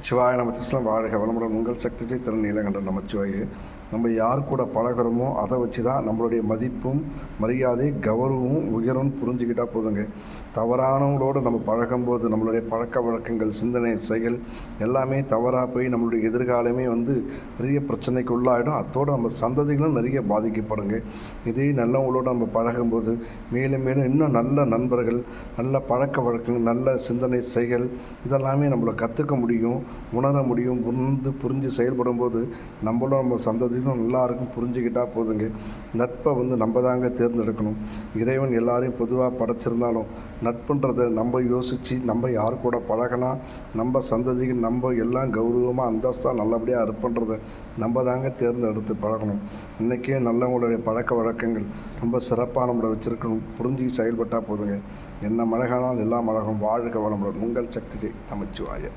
சிவாய நம்ம கிருஷ்ணன் வாழ்க. வளமுடன் உங்கள் சக்தி திறன் நீலகண்ட நமச்சிவாயே. நம்ம யார் கூட பழகுறோமோ அதை வச்சு தான் நம்மளுடைய மதிப்பும் மரியாதை கௌரவமும் உயரும் புரிஞ்சுக்கிட்டால் போதுங்க. தவறானவங்களோடு நம்ம பழகும்போது நம்மளுடைய பழக்க வழக்கங்கள் சிந்தனை செயல் எல்லாமே தவறாக போய் நம்மளுடைய எதிர்காலமே வந்து பெரிய பிரச்சனைக்கு உள்ளாயிடும். அதோடு நம்ம சந்ததிகளும் நிறைய பாதிக்கப்படுங்க. இதே நல்லவங்களோடு நம்ம பழகும்போது மேலும் மேலும் இன்னும் நல்ல நண்பர்கள் நல்ல பழக்க வழக்கங்கள் நல்ல சிந்தனை செயல் இதெல்லாமே நம்மளை கற்றுக்க முடியும் உணர முடியும் உணர்ந்து புரிஞ்சு செயல்படும் போது நம்மளும் நம்ம சந்ததி சந்ததியும் எல்லாருக்கும் புரிஞ்சுக்கிட்டால் போதுங்க. நட்பை வந்து நம்ம தாங்க தேர்ந்தெடுக்கணும். இறைவன் எல்லாரையும் பொதுவாக படைச்சிருந்தாலும் நட்புன்றதை நம்ம யோசித்து நம்ம யார் கூட பழகினா நம்ம சந்ததிக்கு நம்ம எல்லாம் கௌரவமாக அந்தஸ்தாக நல்லபடியாக இருப்பன்றதை நம்ம தாங்க தேர்ந்தெடுத்து பழகணும். இன்றைக்கே நல்லவங்களுடைய பழக்க வழக்கங்கள் ரொம்ப சிறப்பாக நம்மளை வச்சுருக்கணும். புரிஞ்சு செயல்பட்டால் போதுங்க. என்ன மழகானால் எல்லா மழகும் வாழ்க வளமுடன். உங்கள் சக்தி நமச்சிவாய